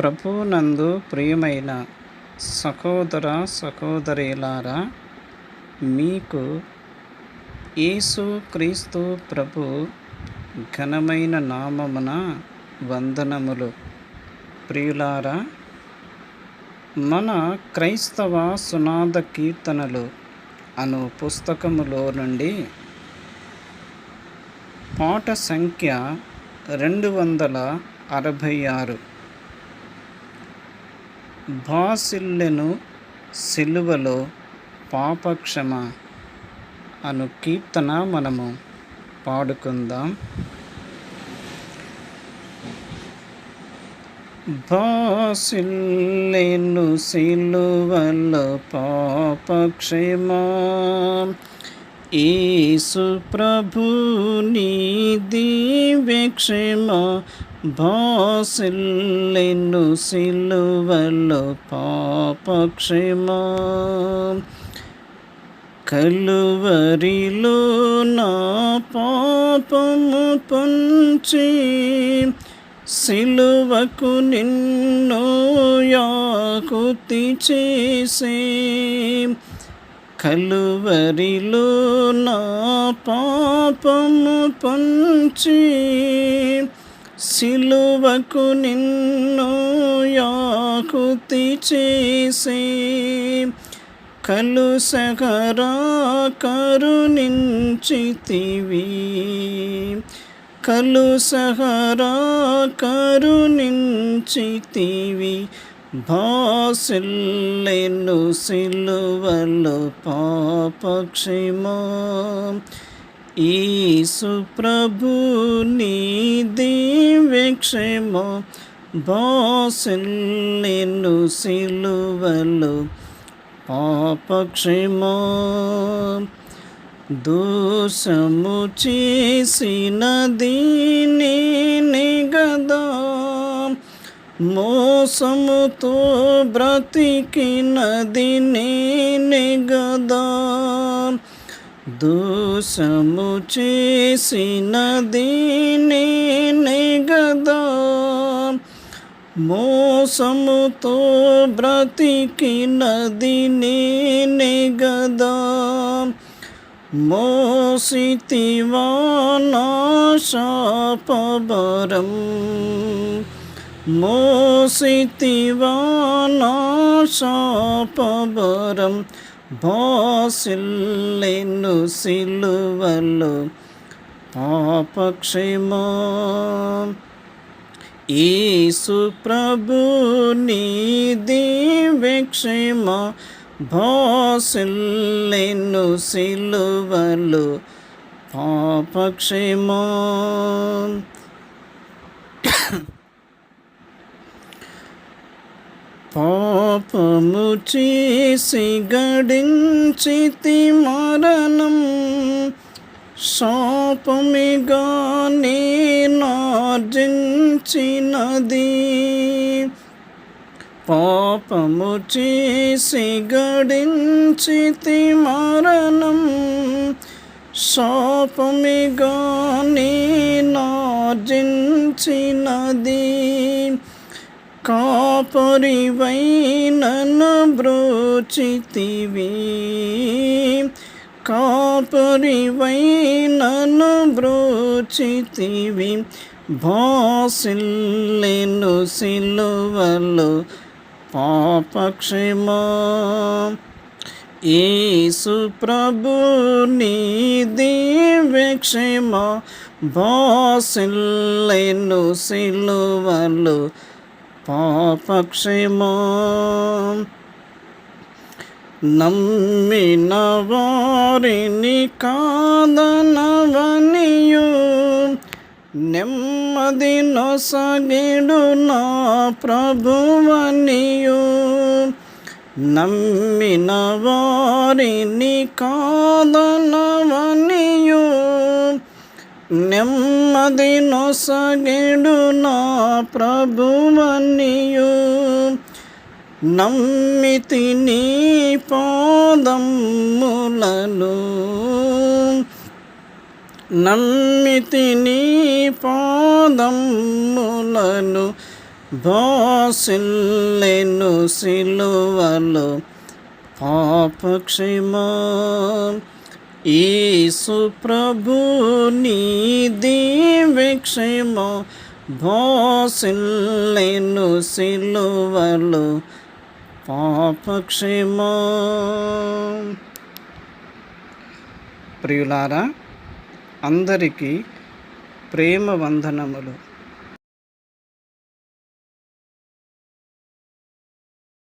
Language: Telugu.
ప్రభునందు ప్రియమైన సహోదర సహోదరులారా మీకు యేసు క్రీస్తు ప్రభు ఘనమైన నామమున వందనములు. ప్రియులారా మన క్రైస్తవ సునాద కీర్తనలు అను పుస్తకములో నుండి పాట సంఖ్య రెండు వందల అరవై ఆరు. భాసిల్లెను సిలువలో పాపక్షమ అను కీర్తన మనము పాడుకుందాం. భాసిల్లెను సిలువలో పాపక్షమ యేసు ప్రభు నీ దివ్యక్షమ భాసిల్లెను సిలువలో పాపక్షమ. కలువరిలో నా పాపము పంచి సిలువకు నిన్ను యాకుతి చేసే కలువరిలో నా పాపము పంచి సిలువకు నిన్ను యాకుతి చేసే కలుసగరా కరుణించితివి కలుసహరా కరుణించితివి భాసిల్లెను సిలువలు పాపక్షిమా. ఈసు ప్రభు నీ దివ్యక్షమ భాసిల్లెను సిలువలు పాపక్షేమో. దోషము చేసినది గదా మోసముతో బ్రతికినది నేనే గదా. దోషము చేసినది నేనే గదా మోసముతో బ్రతికినది నేనే గదా. మోసితివా నా శాపబరం మోసితివా నా శాపబరం బాసిల్లెను సిలువలు పాపక్షేమో. ఈసు ప్రభు నీ దివ్యక్షమా భాసిల్లెను సిలువలు పాపక్షేమో. పాపము చేసి గడించితి మరణం. శాపమిగా నేనార్జించినది. పాపము చేసి గడించితి మరణం. శాపమిగా నేనార్జించినది. నార్జించినది కాపరివైనను బ్రోచితివి. కాపరివైనను బ్రోచితివి. భాసిల్లెను సిలువలు పాపక్షమా. యేసు ప్రభు నీ దివ్యక్షమ భాసిల్లెను సిలువలు పాపక్షమా నమ్మిన వారిని కాదనవనియు. నెమ్మది నొసగిడు నా ప్రభువనియు. నమ్మిన వారిని కాదనవనియు. నెమ్మది నొసగిడు నా ప్రభువనియు. నమ్మితి నీ పాదములను. నమ్మితి నీ పాదములను బాసిల్లెను సిలువలు పాపక్షిమా. యేసు ప్రభు నీ దివ్యక్షమా భాసిల్లెను సిలువలు పాపక్షమా. ప్రియులారా అందరికీ ప్రేమ వందనములు.